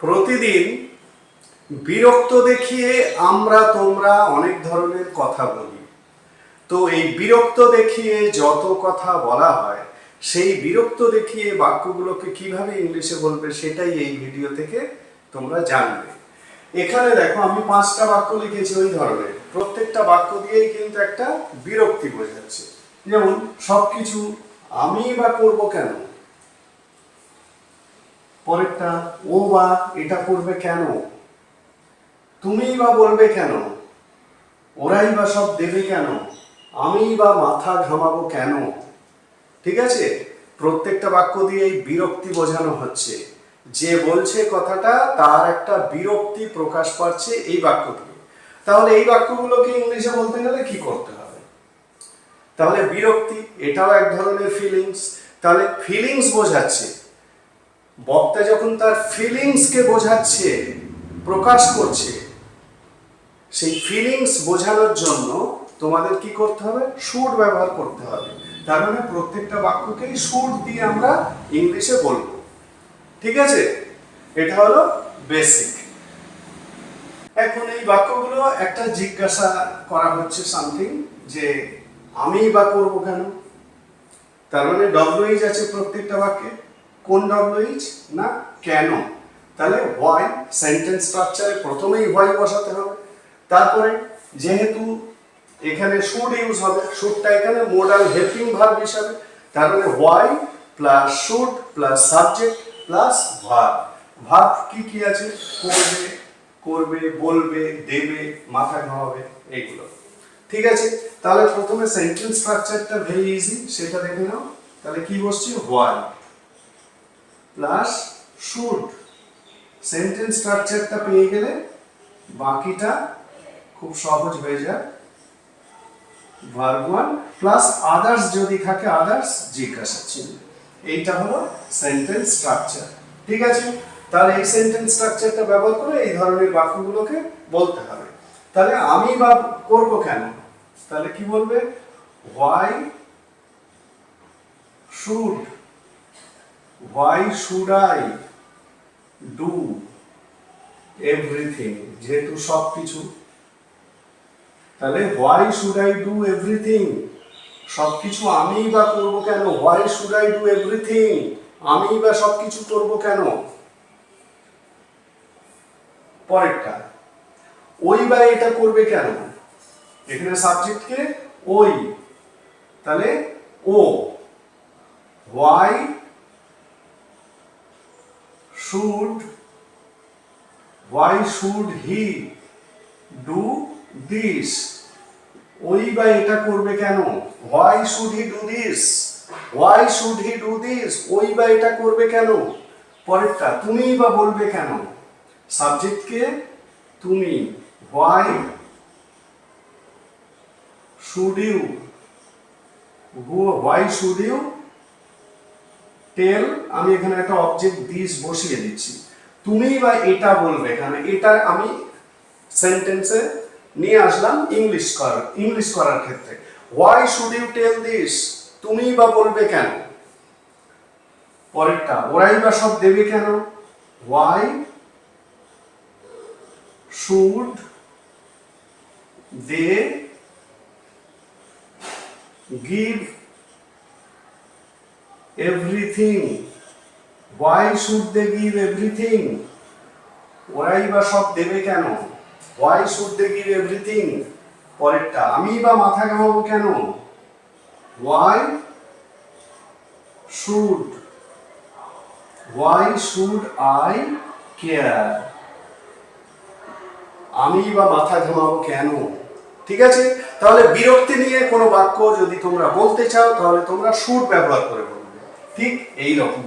প্রতিদিন বিরক্ত দেখিয়ে আমরা তোমরা অনেক ধরনের কথা বলি। তো এই বিরক্ত দেখিয়ে যত কথা বলা হয়, সেই বিরক্ত দেখিয়ে বাক্যগুলোকে কীভাবে ইংলিশে বলবে সেটাই এই ভিডিও থেকে তোমরা জানবে। এখানে দেখো, আমি পাঁচটা বাক্য লিখেছি ওই ধরনের। প্রত্যেকটা বাক্য দিয়েই কিন্তু একটা বিরক্তি বোঝাচ্ছে। যেমন, সবকিছু আমি বা করব কেন? পরেরটা, ও বা এটা করবে কেন? তুমি বা বলবে কেন? ওরাই বা সব দেবে কেন? আমি বা মাথা ঘামাবো কেন? ঠিক আছে? প্রত্যেকটা বাক্য দিয়ে এই বিরক্তি বোঝানো হচ্ছে। যে বলছে কথাটা, তার একটা বিরক্তি প্রকাশ পাচ্ছে এই বাক্য দিয়ে। তাহলে এই বাক্যগুলোকে ইংলিশে বলতে গেলে কি করতে হবে? তাহলে বিরক্তি, এটাও এক ধরনের ফিলিংস তাহলে ফিলিংস বোঝাচ্ছে। বক্তা যখন তার ফিলিংসকে বোঝাচ্ছে, প্রকাশ করছে, সেই ফিলিংস বোঝানোর জন্য তোমাদের কি করতে হবে? সুর ব্যবহার করতে হবে। তার মানে প্রত্যেকটা বাক্যকেই সুর দিয়ে আমরা ইংলিশে বলব। ঠিক আছে? এটা হলো বেসিক এখন এই বাক্যগুলো একটা জিজ্ঞাসা করা হচ্ছে সামথিং যে, আমি বা করব কেন? তার মানে ডব্লিউইচ আছে প্রত্যেকটা বাক্যে। কোন ডব্লিউইচ না কেন? তাহলে হোয়াই সেন্টেন্স স্ট্রাকচারে প্রথমেই হোয়াই বসাতে হবে। তারপরে যেহেতু এখানে শুড ইউজ হবে শুডটা এখানে মোডাল হেল্পিং ভার্ব হিসাবে, তারপরে why plus should plus subject plus verb verb কি কি আছে? করবে করবে, বলবে, দেবে, মাথা ঘামাবে, এইগুলো। ঠিক আছে? তাহলে প্রথমে সেন্টেন্স স্ট্রাকচারটা ভেরি ইজি সেটা দেখে নাও। তাহলে কি বসছে? হোয়াই প্লাস শুড সেন্টেন্স স্ট্রাকচারটা পেয়ে গেলে বাকিটা খুব সহজ হয়ে যায়। ভার্ব ওয়ান প্লাস আদার্স যদি থাকে আদার্স জিজ্ঞাসা চিহ্ন এইটা হলো সেন্টেন্স স্ট্রাকচার ঠিক আছে? তাহলে এই সেন্টেন্স স্ট্রাকচারটা ব্যবহার করে এই ধরনের বাক্যগুলোকে বলতে হবে। তাহলে আমি বা করব কেন? তাহলে কি বলবে? Why should why should I do everything যেহেতু সব কিছু তাহলে why should I do everything সব কিছু আমি বা করব কেন? Why should I do everything আমি বা সব কিছু করব কেন? পরেরটা, ওই বা এটা করবে কেন? এখানে সাবজেক্টকে ওই। তাহলে ও। Why should why should he do this ওই বা এটা করবে কেন? Why should he do this why should he do this ওই বা এটা করবে কেন? পরেরটা তুমি বা বলবে কেন? সাবজেক্টকে তুমি why should you why should you tell আমি এখানে একটা অবজেক্ট দিস বসিয়ে দিচ্ছি। তুমি বা এটা বলবে এখানে এটা আমি সেন্টেন্সে নিয়ে আসলাম ইংলিশ করার ইংলিশ করার ক্ষেত্রে। Why should you tell this তুমি বা বলবে কেন? পরেরটা, ওরাই বা সব দেবে কেন? Why should they give everything why should they give everything ওরাই বা সব দেবে কেন? Why should they give everything পরেরটা, আমি বা মাথা ঘামাবো কেন? Why should why should I care আমি বা মাথা ঘামাবো কেন? ঠিক আছে? তাহলে বিরক্তি নিয়ে কোনো বাক্য যদি তোমরা বলতে চাও, তাহলে তোমরা সুর ব্যবহার করে বলবে ঠিক এই রকম